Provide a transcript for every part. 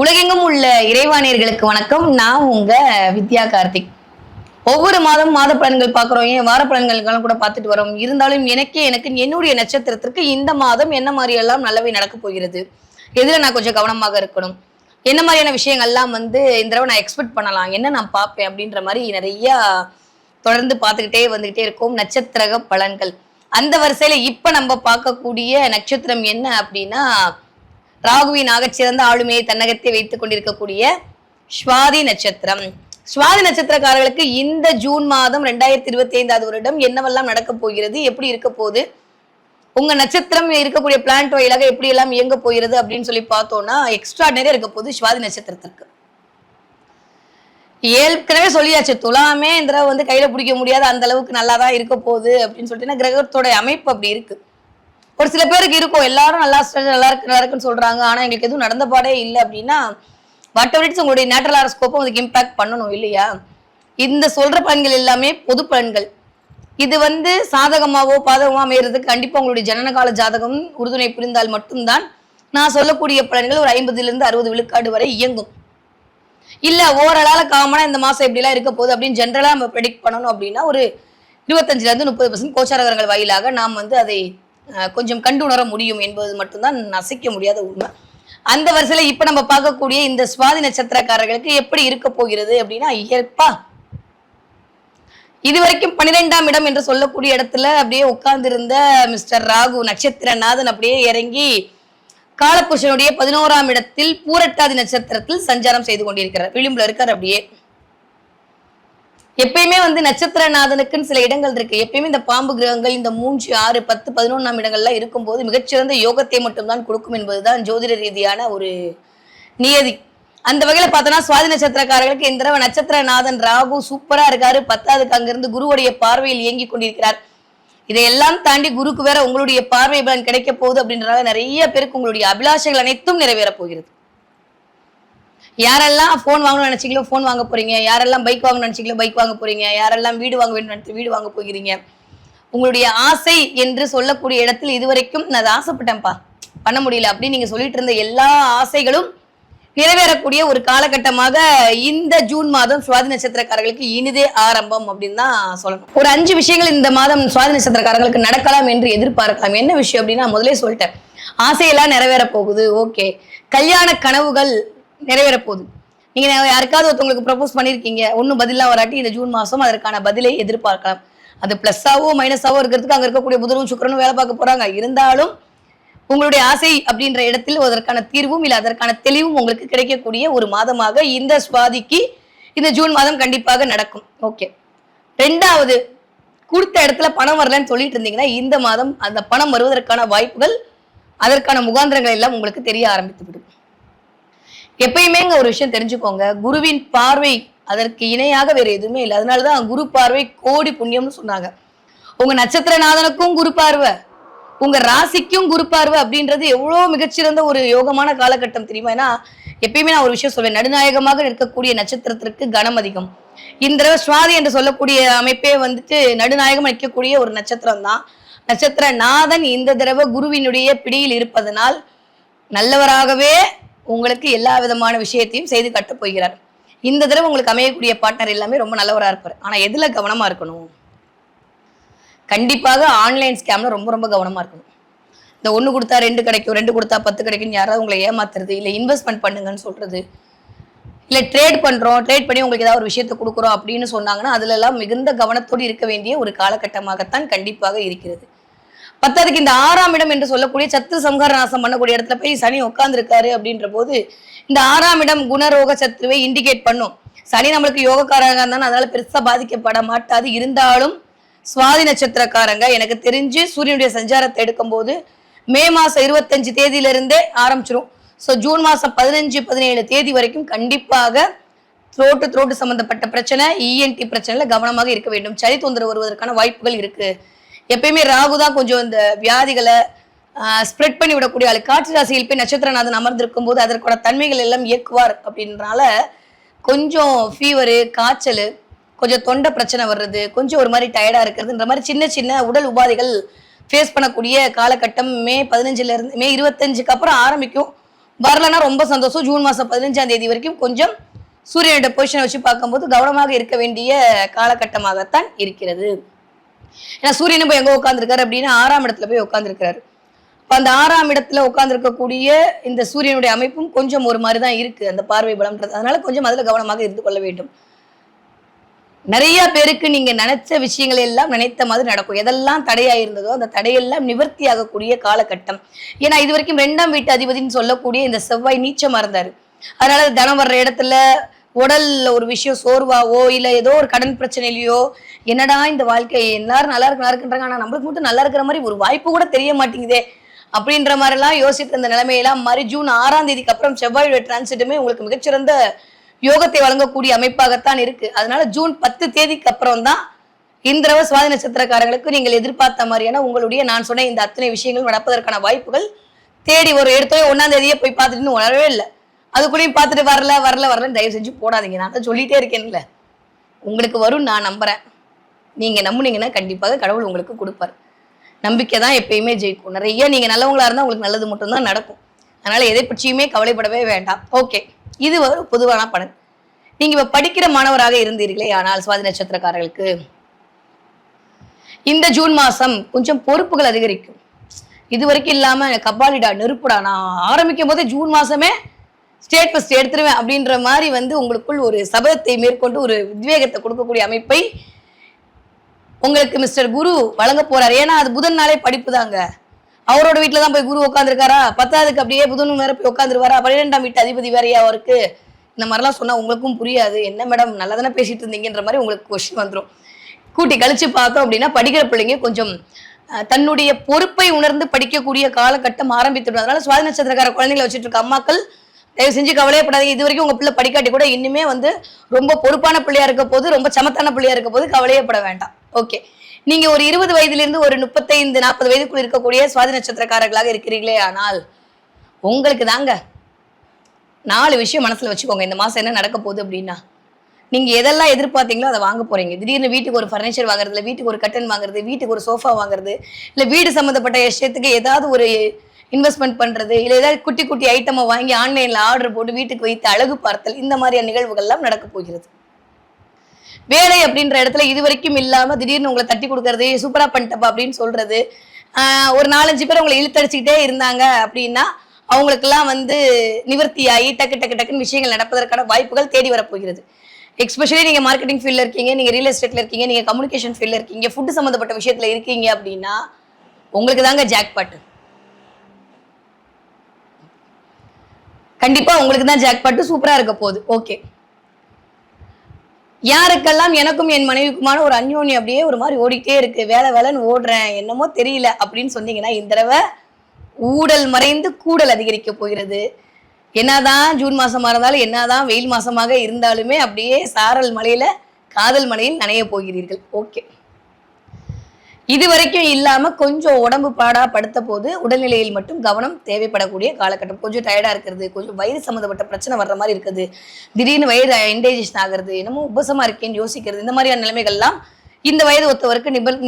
உலகெங்கும் உள்ள இறைவானியர்களுக்கு வணக்கம். நான் உங்க வித்யா கார்த்திக். ஒவ்வொரு மாதம் மாத பலன்கள் பார்க்குறோம். ஏன் வார பலன்களுக்கெல்லாம் கூட பார்த்துட்டு வரோம். இருந்தாலும் எனக்கே எனக்கு என்னுடைய நட்சத்திரத்திற்கு இந்த மாதம் என்ன மாதிரி எல்லாம் நல்லவை நடக்க போகிறது? எதுல நான் கொஞ்சம் கவனமாக இருக்கணும்? என்ன மாதிரியான விஷயங்கள்லாம் வந்து இந்த தடவை நான் எக்ஸ்பெக்ட் பண்ணலாம்? என்ன நான் பார்ப்பேன்? அப்படின்ற மாதிரி நிறைய தொடர்ந்து பார்த்துக்கிட்டே வந்துகிட்டே இருக்கும். நட்சத்திர பலன்கள். அந்த வரிசையில இப்ப நம்ம பார்க்கக்கூடிய நட்சத்திரம் என்ன அப்படின்னா ராகுவின் ஆகச்சிறந்த ஆளுமையை தன்னகத்தை வைத்துக் கொண்டிருக்கக்கூடிய ஸ்வாதி நட்சத்திரம். ஸ்வாதி நட்சத்திரக்காரர்களுக்கு இந்த ஜூன் மாதம் ரெண்டாயிரத்தி இருபத்தி ஐந்தாவது வருடம் என்னவெல்லாம் நடக்க போகிறது எப்படி இருக்க போகுது உங்க நட்சத்திரம் இருக்கக்கூடிய பிளான்ட் வாயிலாக எப்படி எல்லாம் இயங்க போகிறது அப்படின்னு சொல்லி பார்த்தோம்னா எக்ஸ்ட்ரா நிறைய இருக்க போகுது ஸ்வாதி நட்சத்திரத்திற்கு. ஏற்கனவே சொல்லியாச்சு துலாமே இந்த வந்து கையில பிடிக்க முடியாத அந்த அளவுக்கு நல்லா தான் இருக்க போகுது அப்படின்னு சொல்லிட்டு கிரகத்தோட அமைப்பு அப்படி இருக்கு. ஒரு சில பேருக்கு இருக்கும். எல்லாரும் நல்லா ஸ்ட்ரெஸ் நல்லா இருக்கு நல்லா இருக்குன்னு சொல்றாங்க. ஆனா எங்களுக்கு எதுவும் நடந்த பாடே இல்லை அப்படின்னா வாட் எவர் இட்ஸ் உங்களுடைய நேட்டரல் ஆரோஸ்கோப்பும் அதுக்கு இம்பாக்ட் பண்ணணும் இல்லையா? இந்த சொல்ற பலன்கள் எல்லாமே பொது பலன்கள். இது வந்து சாதகமாவோ பாதகமாக அமையிறதுக்கு கண்டிப்பாக உங்களுடைய ஜனனகால ஜாதகம் உறுதுணை புரிந்தால் மட்டும்தான் நான் சொல்லக்கூடிய பலன்கள் ஒரு ஐம்பதுலேருந்து அறுபது விழுக்காடு வரை இயங்கும். இல்லை ஓரளால காமனா இந்த மாதம் இப்படிலாம் இருக்க போகுது அப்படின்னு ஜென்ரலாக நம்ம ப்ரெடிக்ட் பண்ணணும் அப்படின்னா ஒரு இருபத்தஞ்சிலேருந்து முப்பது பர்சன்ட் கோச்சாரகரங்கள் வாயிலாக நாம் வந்து அதை கொஞ்சம் கண்டு உணர முடியும் என்பது மட்டும்தான் நசைக்க முடியாத உண்மை. அந்த வரிசையில இப்ப நம்ம பார்க்கக்கூடிய இந்த சுவாதி நட்சத்திரக்காரர்களுக்கு எப்படி இருக்க போகிறது அப்படின்னா இது இதுவரைக்கும் பன்னிரெண்டாம் இடம் என்று சொல்லக்கூடிய இடத்துல அப்படியே உட்கார்ந்திருந்த மிஸ்டர் ராகு நட்சத்திரநாதன் அப்படியே இறங்கி காலபுருஷனுடைய பதினோராம் இடத்தில் பூரட்டாதி நட்சத்திரத்தில் சஞ்சாரம் செய்து கொண்டிருக்கிறார். விளிம்புல இருக்கார் அப்படியே. எப்பயுமே வந்து நட்சத்திரநாதனுக்குன்னு சில இடங்கள் இருக்கு. எப்பயுமே இந்த பாம்பு கிரகங்கள் இந்த மூன்று ஆறு பத்து பதினொன்றாம் இடங்கள்லாம் இருக்கும்போது மிகச்சிறந்த யோகத்தை மட்டும்தான் கொடுக்கும் என்பதுதான் ஜோதிட ரீதியான ஒரு நியதி. அந்த வகையில பார்த்தோன்னா சுவாதி நட்சத்திரக்காரர்களுக்கு இந்த தடவை நட்சத்திரநாதன் ராகு சூப்பரா இருக்காரு. பத்தாவதுக்கு அங்கிருந்து குருவுடைய பார்வையில் இயங்கி கொண்டிருக்கிறார். இதையெல்லாம் தாண்டி குருக்கு வேற உங்களுடைய பார்வை பலன் கிடைக்க போகுது அப்படின்றனால நிறைய பேருக்கு உங்களுடைய அபிலாஷைகள் அனைத்தும் நிறைவேற போகிறது. யாரெல்லாம் ஃபோன் வாங்கணும்னு நினைச்சீங்களோ ஃபோன் வாங்க போறீங்க. யாரெல்லாம் பைக் வாங்கணும்னு நினைச்சீங்களோ பைக் வாங்க போறீங்க. யாரெல்லாம் வீடு வாங்க வேண்டும் வீடு வாங்க போகிறீங்க. உங்களுடைய ஆசை என்று சொல்லக்கூடிய இடத்தில் இதுவரைக்கும் நான் அதை ஆசைப்பட்டேன்ப்பா. பண்ண முடியல. அப்படின்னு நீங்க சொல்லிட்டு இருந்த எல்லா ஆசைகளும் நிறைவேறக்கூடிய ஒரு காலகட்டமாக இந்த ஜூன் மாதம் சுவாதி நட்சத்திரக்காரர்களுக்கு இனிதே ஆரம்பம் அப்படின்னு தான் சொல்லணும். ஒரு அஞ்சு விஷயங்கள் இந்த மாதம் சுவாதி நட்சத்திரக்காரர்களுக்கு நடக்கலாம் என்று எதிர்பார்க்கலாம். என்ன விஷயம் அப்படின்னா நான் முதலே சொல்லிட்டேன். ஆசையெல்லாம் நிறைவேற போகுது. ஓகே. கல்யாண கனவுகள் நிறைவேற போகுது நீங்க யாருக்காவது ஒருத்தவங்களுக்கு ப்ரப்போஸ் பண்ணிருக்கீங்க ஒன்றும் பதிலாக வராட்டி இந்த ஜூன் மாசம் அதற்கான பதிலை எதிர்பார்க்கலாம். அது பிளஸ்ஸாவோ மைனஸாவோ இருக்கிறதுக்கு அங்க இருக்கக்கூடிய புதனும் சுக்கரனும் வேலை பார்க்க போறாங்க. இருந்தாலும் உங்களுடைய ஆசை அப்படின்ற இடத்தில் அதற்கான தீர்வும் இல்லை அதற்கான தெளிவும் உங்களுக்கு கிடைக்கக்கூடிய ஒரு மாதமாக இந்த சுவாதிக்கு இந்த ஜூன் மாதம் கண்டிப்பாக நடக்கும். ஓகே ரெண்டாவது கொடுத்த இடத்துல பணம் வரலன்னு சொல்லிட்டு இருந்தீங்கன்னா இந்த மாதம் அந்த பணம் வருவதற்கான வாய்ப்புகள் அதற்கான முகாந்திரங்கள் எல்லாம் உங்களுக்கு தெரிய ஆரம்பித்து விடும். எப்பயுமே இங்க ஒரு விஷயம் தெரிஞ்சுக்கோங்க. குருவின் பார்வை அதற்கு இணையாக வேற எதுவுமே இல்லை. அதனாலதான் குரு பார்வை கோடி புண்ணியம்னு சொன்னாங்க. உங்க நட்சத்திரநாதனுக்கும் குரு பார்வை. உங்க ராசிக்கும் குரு பார்வை அப்படின்றது எவ்வளவு மிகச்சிறந்த ஒரு யோகமான காலகட்டம் தெரியுமா? ஏன்னா எப்பயுமே நான் ஒரு விஷயம் சொல்வேன். நடுநாயகமாக இருக்கக்கூடிய நட்சத்திரத்திற்கு கனம் அதிகம். இந்த தடவை சுவாதி என்று சொல்லக்கூடிய அமைப்பே வந்துட்டு நடுநாயகம் நிற்கக்கூடிய ஒரு நட்சத்திரம் தான் நட்சத்திர நாதன் இந்த தடவை குருவினுடைய பிடியில் இருப்பதனால் நல்லவராகவே உங்களுக்கு எல்லா விதமான விஷயத்தையும் செய்து கட்டப் போகிறார். இந்த தடவை உங்களுக்கு அமையக்கூடிய பார்ட்னர் எல்லாமே ரொம்ப நல்லவராக இருப்பார். ஆனால் எதில் கவனமாக இருக்கணும்? கண்டிப்பாக ஆன்லைன் ஸ்கேமில் ரொம்ப ரொம்ப கவனமாக இருக்கணும். இந்த ஒன்று கொடுத்தா ரெண்டு கிடைக்கும் ரெண்டு கொடுத்தா பத்து கிடைக்கும்னு யாராவது உங்களை ஏமாத்துறது இல்லை இன்வெஸ்ட்மெண்ட் பண்ணுங்கன்னு சொல்கிறது இல்லை ட்ரேட் பண்ணுறோம் ட்ரேட் பண்ணி உங்களுக்கு ஏதாவது ஒரு விஷயத்தை கொடுக்குறோம் அப்படின்னு சொன்னாங்கன்னா அதிலெல்லாம் மிகுந்த கவனத்தோடு இருக்க வேண்டிய ஒரு காலகட்டமாகத்தான் கண்டிப்பாக இருக்கிறது. பத்தாவதுக்கு இந்த ஆறாம் இடம் என்று சொல்லக்கூடிய சத்து சம்ஹார நாசம் பண்ணக்கூடிய இடத்துல போய் சனி உட்கார்ந்துருக்காரு அப்படின்ற போது இந்த ஆறாம் இடம் குணரோக சத்துருவை இண்டிகேட் பண்ணும். சனி நம்மளுக்கு யோகக்காரங்க இருந்தாலும் அதனால பெருசா பாதிக்கப்பட மாட்டாது. இருந்தாலும் சுவாதி நட்சத்திரக்காரங்க எனக்கு தெரிஞ்சு சூரியனுடைய சஞ்சாரத்தை எடுக்கும் போது மே மாசம் இருபத்தஞ்சு தேதியிலிருந்தே ஆரம்பிச்சிரும். ஸோ ஜூன் மாசம் பதினஞ்சு பதினேழு தேதி வரைக்கும் கண்டிப்பாக த்ரோட்டு த்ரோட்டு சம்பந்தப்பட்ட பிரச்சனை இஎன்டி பிரச்சனையில் கவனமாக இருக்க வேண்டும். சளி தொந்தரவு வருவதற்கான வாய்ப்புகள் இருக்குது எப்பயுமே ராகு தான் கொஞ்சம் இந்த வியாதிகளை ஸ்ப்ரெட் பண்ணி விடக்கூடிய ஆளு. காற்று ராசியில் போய் நட்சத்திரநாதன் அமர்ந்திருக்கும் போது அதற்கான தன்மைகள் எல்லாம் இயக்குவார் அப்படின்றனால கொஞ்சம் ஃபீவரு காய்ச்சல் கொஞ்சம் தொண்டை பிரச்சனை வர்றது கொஞ்சம் ஒரு மாதிரி டயர்டாக இருக்கிறதுன்ற மாதிரி சின்ன சின்ன உடல் உபாதைகள் ஃபேஸ் பண்ணக்கூடிய காலகட்டம் மே பதினஞ்சுல இருந்து மே இருபத்தஞ்சுக்கு அப்புறம் ஆரம்பிக்கும். வரலன்னா ரொம்ப சந்தோஷம். ஜூன் மாதம் பதினஞ்சாம் தேதி வரைக்கும் கொஞ்சம் சூரியனோட பொசிஷனை வச்சு பார்க்கும்போது கவனமாக இருக்க வேண்டிய காலகட்டமாகத்தான் இருக்கிறது. ஏன்னா சூரியன் போய் எங்க உட்காந்துருக்காரு அப்படின்னா ஆறாம் இடத்துல போய் உட்காந்துருக்கிறாரு அந்த ஆறாம் இடத்துல உட்காந்துருக்கக்கூடிய இந்த சூரியனுடைய அமைப்பும் கொஞ்சம் ஒரு மாதிரி தான் இருக்கு அந்த பார்வை பலம்ன்றது. அதனால கொஞ்சம் அதுல கவனமாக இருந்து கொள்ள வேண்டும். நிறைய பேருக்கு நீங்க நினைச்ச விஷயங்கள் எல்லாம் நினைத்த மாதிரி நடக்கும். எதெல்லாம் தடையா இருந்ததோ அந்த தடையெல்லாம் நிவர்த்தி ஆகக்கூடிய காலகட்டம். ஏன்னா இது வரைக்கும் ரெண்டாம் வீட்டு அதிபதினு சொல்லக்கூடிய இந்த செவ்வாய் நீச்சமா இருந்தாரு. அதனால தனம் வர்ற இடத்துல உடல்ல ஒரு விஷயம் சோர்வாவோ இல்ல ஏதோ ஒரு கடன் பிரச்சனையிலயோ என்னடா இந்த வாழ்க்கை? எல்லாரும் நல்லா இருக்கு நல்லா இருக்குன்றாங்க. ஆனா நம்மளுக்கு மட்டும் நல்லா இருக்கிற மாதிரி ஒரு வாய்ப்பு கூட தெரிய மாட்டேங்குதே. அப்படின்ற மாதிரி எல்லாம் யோசித்து இருந்த நிலைமையெல்லாம் மாதிரி ஜூன் ஆறாம் தேதிக்கு அப்புறம் செவ்வாயுடைய டிரான்சிட்டுமே உங்களுக்கு மிகச்சிறந்த யோகத்தை வழங்கக்கூடிய அமைப்பாகத்தான் இருக்கு. அதனால ஜூன் பத்து தேதிக்கு அப்புறம் தான் இந்திரவ சுவாதி நட்சத்திரக்காரங்களுக்கு நீங்கள் எதிர்பார்த்த மாதிரியான உங்களுடைய நான் சொன்ன இந்த அத்தனை விஷயங்கள் நடப்பதற்கான வாய்ப்புகள் தேடி ஒரு எடுத்தோ ஒன்னாம் தேதியே போய் பார்த்துட்டு உணரவே இல்லை. அதுக்குள்ளேயும் பார்த்துட்டு வரல வரல வரல தயவு செஞ்சு போடாதீங்க. நான் தான் சொல்லிட்டே இருக்கேன்ல. உங்களுக்கு வரும் நான் நம்புறேன். நீங்க நம்புனீங்கன்னா கண்டிப்பாக கடவுள் உங்களுக்கு கொடுப்பார். நம்பிக்கை தான் எப்பயுமே ஜெயிக்கும். நிறைய நீங்க நல்லவங்களா இருந்தா உங்களுக்கு நல்லது மட்டும்தான் நடக்கும். அதனால எதை பற்றியுமே கவலைப்படவே வேண்டாம். ஓகே இது ஒரு பொதுவான பலன். நீங்க இப்ப படிக்கிற மாணவராக இருந்தீர்களே ஆனால் சுவாதி நட்சத்திரக்காரர்களுக்கு இந்த ஜூன் மாசம் கொஞ்சம் பொறுப்புகள் அதிகரிக்கும். இது வரைக்கும் இல்லாம கபாலிடா நெருப்புடா நான் ஆரம்பிக்கும் போதே ஜூன் மாசமே ஸ்டேட் ஃபஸ்ட் எடுத்துருவேன் அப்படின்ற மாதிரி வந்து உங்களுக்குள் ஒரு சபதத்தை மேற்கொண்டு ஒரு உத்வேகத்தை கொடுக்கக்கூடிய அமைப்பை உங்களுக்கு மிஸ்டர் குரு வழங்க போறாரு. ஏன்னா அது புதன் நாளே படிப்பு தாங்க. அவரோட வீட்டில் தான் போய் குரு உட்காந்துருக்காரா பத்தாவதுக்கு அப்படியே புதன் வேற போய் உட்காந்துருவாரா பன்னிரெண்டாம் வீட்டு அதிபதி வேறையா அவருக்கு? இந்த மாதிரிலாம் சொன்னா உங்களுக்கும் புரியாது. என்ன மேடம் நல்லா தானே பேசிட்டு இருந்தீங்கன்ற மாதிரி உங்களுக்கு கொஸ்டின் வந்துடும் கூட்டி கழிச்சு பார்த்தோம் அப்படின்னா படிக்கிற பிள்ளைங்க கொஞ்சம் தன்னுடைய பொறுப்பை உணர்ந்து படிக்கக்கூடிய காலகட்டம் ஆரம்பித்துடும் அதனால சுவாதி நட்சத்திரக்கார குழந்தைங்களை வச்சுட்டு இருக்க அம்மாக்கள் தயவு செஞ்சு கவலையப்படாதீங்க. இது வரைக்கும் உங்க பிள்ளை படிக்காட்டி கூட இன்னுமே வந்து ரொம்ப பொறுப்பான பிள்ளையா இருக்க போது ரொம்ப சமத்தான பிள்ளையா இருக்க போது கவலையப்பட வேண்டாம். ஓகே நீங்க ஒரு இருபது வயதுல இருந்து ஒரு முப்பத்தைந்து நாற்பது வயதுக்குள் இருக்கக்கூடிய சுவாதி நட்சத்திரக்காரர்களாக இருக்கிறீர்களே ஆனால் உங்களுக்கு தாங்க நாலு விஷயம் மனசுல வச்சுக்கோங்க. இந்த மாசம் என்ன நடக்க போகுது அப்படின்னா நீங்க எதெல்லாம் எதிர்பார்த்தீங்களோ அதை வாங்க போறீங்க. திடீர்னு வீட்டுக்கு ஒரு ஃபர்னிச்சர் வாங்குறது வீட்டுக்கு ஒரு கட்டன் வாங்குறது வீட்டுக்கு ஒரு சோஃபா வாங்குறது இல்ல வீடு சம்மந்தப்பட்ட விஷயத்துக்கு ஏதாவது ஒரு இன்வெஸ்ட்மெண்ட் பண்றது இல்ல ஏதாவது குட்டி குட்டி ஐட்டமை வாங்கி ஆன்லைன்ல ஆர்டர் போட்டு வீட்டுக்கு வைத்து அழகு பார்த்தல் இந்த மாதிரியான நிகழ்வுகள்லாம் நடக்க போகிறது. வேலை அப்படின்ற இடத்துல இது வரைக்கும் இல்லாம திடீர்னு உங்களை தட்டி கொடுக்கறது சூப்பரா பண்ணிட்டப்பா அப்படின்னு சொல்றது ஒரு நாலஞ்சு பேர் உங்களை இழுத்தடிச்சுக்கிட்டே இருந்தாங்க அப்படின்னா அவங்களுக்கெல்லாம் வந்து நிவர்த்தி ஆகி டக்கு டக்கு டக்குன்னு விஷயங்கள் நடப்பதற்கான வாய்ப்புகள் தேடி வரப்போகிறது. எக்ஸ்பெஷலி நீங்கள் மார்க்கெட்டிங் ஃபீல்டில் இருக்கீங்க நீங்கள் ரியல் எஸ்டேட்டில் இருக்கீங்க நீங்கள் கம்யூனிகேஷன் ஃபீல்டில் இருக்கீங்க ஃபுட் சம்மந்தப்பட்ட விஷயத்தில் இருக்கீங்க அப்படின்னா உங்களுக்கு தாங்க ஜாக்பாட்டு கண்டிப்பா உங்களுக்கு தான் ஜாக் பாட்டு சூப்பரா இருக்க போகுது. ஓகே யாருக்கெல்லாம் எனக்கும் என் மனைவிக்குமான ஒரு அந்யோன்யம் அப்படியே ஒரு மாதிரி ஓடிக்கிட்டே இருக்கு. வேலை வேலைன்னு ஓடுறேன் என்னமோ தெரியல அப்படின்னு சொன்னீங்கன்னா இந்த தடவை ஊடல் மறைந்து கூடல் அதிகரிக்க போகிறது. என்னதான் ஜூன் மாசமா இருந்தாலும் என்னதான் வெயில் மாசமாக இருந்தாலுமே அப்படியே சாரல் மலையில காதல் மலையில் நனைய போகிறீர்கள். ஓகே இது வரைக்கும் இல்லாம கொஞ்சம் உடம்பு பாடா படுத்த போது உடல்நிலையில் மட்டும் கவனம் தேவைப்படக்கூடிய காலகட்டம். கொஞ்சம் டயர்டா இருக்கிறது கொஞ்சம் வயிறு சம்மந்தப்பட்ட பிரச்சனை வர்ற மாதிரி இருக்குது. திடீர்னு வயிறு இன்டைஜஷன் ஆகுறது என்னமோ உபசமா இருக்கேன்னு யோசிக்கிறது இந்த மாதிரியான நிலைமைகள்லாம் இந்த வயது ஒத்தவருக்கு நிபல்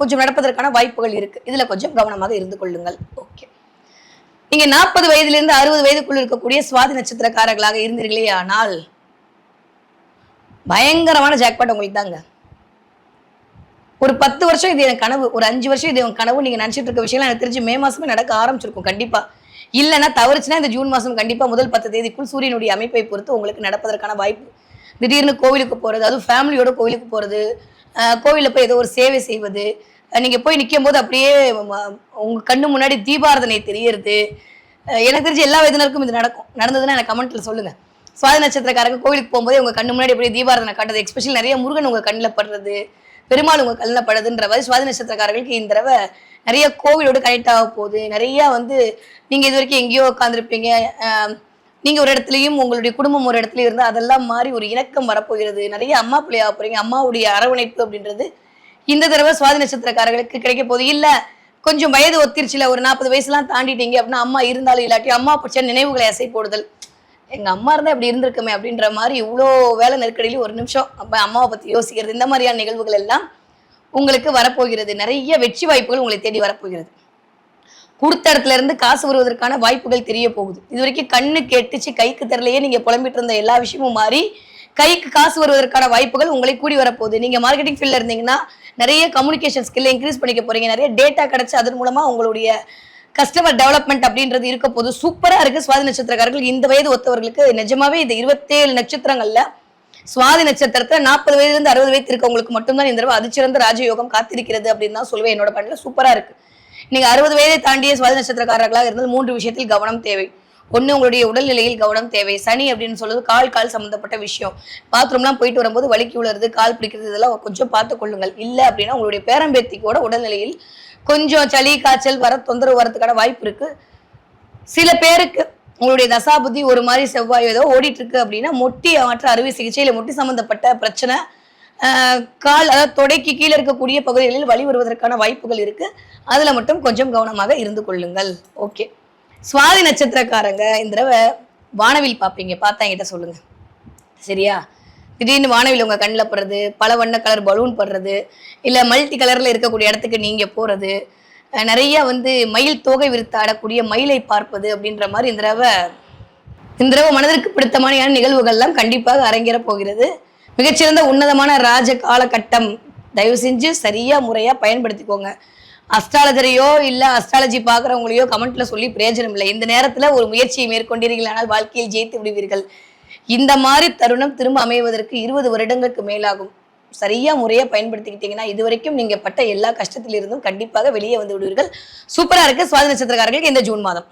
கொஞ்சம் நடப்பதற்கான வாய்ப்புகள் இருக்கு. இதுல கொஞ்சம் கவனமாக இருந்து கொள்ளுங்கள். ஓகே. நீங்க நாற்பது வயதிலிருந்து அறுபது வயதுக்குள்ள இருக்கக்கூடிய சுவாதி நட்சத்திரக்காரர்களாக இருந்தீர்களே ஆனால் பயங்கரமான ஜாக்பாட் உங்களுக்கு தாங்க. ஒரு பத்து வருஷம் இது என் கனவு. ஒரு அஞ்சு வருஷம் இது என் கனவு. நீங்க நினைச்சிட்டு இருக்க விஷயம் எனக்கு தெரிஞ்சு மே மாசமே நடக்க ஆரம்பிச்சிருக்கும். கண்டிப்பா. இல்லைன்னா தவறுச்சுன்னா இந்த ஜூன் மாசம் கண்டிப்பா முதல் பத்து தேதிக்குள் சூரியனுடைய அமைப்பை பொறுத்து உங்களுக்கு நடப்பதற்கான வாய்ப்பு. திடீர்னு கோவிலுக்கு போறது அதுவும் ஃபேமிலியோட கோவிலுக்கு போறது கோவிலில் போய் ஏதோ ஒரு சேவை செய்வது நீங்கள் நீங்க போய் நிற்கும் போது அப்படியே உங்கள் உங்க கண்ணு முன்னாடி தீபாரதனை தெரியறது. எனக்கு தெரிஞ்சு எல்லா வயதினருக்கும் இது நடக்கும். நடந்ததுன்னா எனக்கு கமெண்ட்ல சொல்லுங்க. சுவாதி நட்சத்திரக்காரங்க கோவிலுக்கு போகும்போது உங்க கண்ணு முன்னாடி அப்படியே தீபாரதனை காட்டுறது எக்ஸ்பெஷல் நிறைய முருகன் உங்க கண்ணில் படுறது பெருமாள் உங்க கல்ல படுதுன்ற மாதிரி சுவாதி நட்சத்திரக்காரர்களுக்கு இந்த தடவை நிறைய கோவிலோடு கனெக்ட் ஆக போகுது. நிறைய வந்து நீங்க இது வரைக்கும் எங்கேயோ உட்காந்துருப்பீங்க நீங்க ஒரு இடத்துலயும் உங்களுடைய குடும்பம் ஒரு இடத்துலயும் இருந்தா அதெல்லாம் மாறி ஒரு இணக்கம் வரப்போகிறது. நிறைய அம்மா பிள்ளையாக போறீங்க. அம்மாவுடைய அரவணைப்பு அப்படின்றது இந்த தடவை சுவாதி நட்சத்திரக்காரர்களுக்கு கிடைக்க போகுது. இல்ல கொஞ்சம் வயது ஒத்திருச்சுல ஒரு நாற்பது வயசுலாம் தாண்டிட்டீங்க அப்படின்னா அம்மா இருந்தாலும் இல்லாட்டி அம்மா பிடிச்ச நினைவுகளை அசை போடுதல் எங்க அம்மா இருந்தா இப்படி இருந்திருக்குமே அப்படின்ற மாதிரி இவ்வளோ வேலை நெருக்கடியில ஒரு நிமிஷம் அப்ப அம்மாவை பத்தி யோசிக்கிறது இந்த மாதிரியான நிகழ்வுகள் எல்லாம் உங்களுக்கு வரப்போகிறது. நிறைய வெற்றி வாய்ப்புகள் உங்களை தேடி வரப்போகிறது. கொடுத்த இடத்துல இருந்து காசு வருவதற்கான வாய்ப்புகள் தெரிய போகுது. இது வரைக்கும் கண்ணு கெட்டுச்சு கைக்கு தெரிலையே நீங்க புலம்பிட்டு இருந்த எல்லா விஷயமும் மாறி கைக்கு காசு வருவதற்கான வாய்ப்புகள் உங்களை கூடி வரப்போகுது. நீங்க மார்க்கெட்டிங் ஃபீல்ட்ல இருந்தீங்கன்னா நிறைய கம்யூனிகேஷன் ஸ்கில்லை இன்க்ரீஸ் பண்ணிக்க போறீங்க. நிறைய டேட்டா கிடைச்சு அதன் மூலமா உங்களுடைய கஸ்டமர் டெவலப்மெண்ட் அப்படின்றது இருக்க போது சூப்பரா இருக்கு. சுவாதி நட்சத்திரக்காரர்கள் இந்த வயது ஒத்தவர்களுக்கு நிஜமாவே இந்த இருபத்தேழு நட்சத்திரங்கள்ல சுவாதி நட்சத்திரத்துல நாற்பது வயதுல இருந்து அறுபது வயது இருக்கவங்களுக்கு மட்டும்தான் இந்த தடவை அதிச்சிறந்த ராஜயோகம் காத்திருக்கிறது அப்படின்னு தான் சொல்லுவேன் என்னோட பண்ணல சூப்பரா இருக்கு. நீங்க அறுபது வயதை தாண்டிய சுவாதி நட்சத்திரக்காரர்களாக இருந்தால் மூன்று விஷயத்தில் கவனம் தேவை. ஒண்ணு உங்களுடைய உடல்நிலையில் கவனம் தேவை. சனி அப்படின்னு சொல்றது கால் கால் சம்பந்தப்பட்ட விஷயம். பாத்ரூம்லாம் போயிட்டு வரும்போது வலிக்கு விழுறது கால் பிடிக்கிறது இதெல்லாம் கொஞ்சம் பார்த்து கொள்ளுங்கள். இல்லை அப்படின்னா உங்களுடைய பேரம்பேத்திக்கோட உடல்நிலையில் கொஞ்சம் சளி காய்ச்சல் வர தொந்தரவு வரதுக்கான வாய்ப்பு இருக்கு. சில பேருக்கு உங்களுடைய தசாபுத்தி ஒரு மாதிரி செவ்வாய் ஏதோ ஓடிட்டு இருக்கு அப்படின்னா மொட்டி மாற்ற அறுவை சிகிச்சை இல்லை மொட்டி சம்பந்தப்பட்ட பிரச்சனை கால் அதாவது தொடைக்கு கீழே இருக்கக்கூடிய பகுதிகளில் வழி வருவதற்கான வாய்ப்புகள் இருக்கு. அதுல மட்டும் கொஞ்சம் கவனமாக இருந்து கொள்ளுங்கள். ஓகே. சுவாதி நட்சத்திரக்காரங்க இந்த தடவை வானவில் பார்ப்பீங்க. பார்த்தா என்கிட்ட சொல்லுங்க. சரியா? திடீர்னு வானவில் உங்க கண்ணில் படுறது பல வண்ண கலர் பலூன் படுறது இல்லை மல்டி கலர்ல இருக்கக்கூடிய இடத்துக்கு நீங்க போறது நிறைய வந்து மயில் தோகை விரித்து ஆடக்கூடிய மயிலை பார்ப்பது அப்படின்ற மாதிரி இந்த தடவை இந்த தடவை மனதிற்கு பிடித்தமான நிகழ்வுகள்லாம் கண்டிப்பாக அரங்கேற போகிறது. மிகச்சிறந்த உன்னதமான ராஜ காலகட்டம். தயவு செஞ்சு சரியா முறையா பயன்படுத்திக்கோங்க. அஸ்ட்ராலஜரையோ இல்ல அஸ்ட்ராலஜி பார்க்குறவங்களையோ கமெண்ட்ல சொல்லி பிரயோஜனம் இல்லை. இந்த நேரத்துல ஒரு முயற்சியை மேற்கொண்டீர்களானால் வாழ்க்கையில் ஜெயித்து விடுவீர்கள். இந்த மாதிரி தருணம் திரும்ப அமைவதற்கு இருபது வருடங்களுக்கு மேலாகும். சரியா முறையா பயன்படுத்திக்கிட்டீங்கன்னா இது வரைக்கும் நீங்க பட்ட எல்லா கஷ்டத்திலிருந்தும் கண்டிப்பாக வெளியே வந்து விடுவீர்கள். சூப்பரா இருக்கு. சுவாதி நட்சத்திரக்காரர்களுக்கு இந்த ஜூன் மாதம்.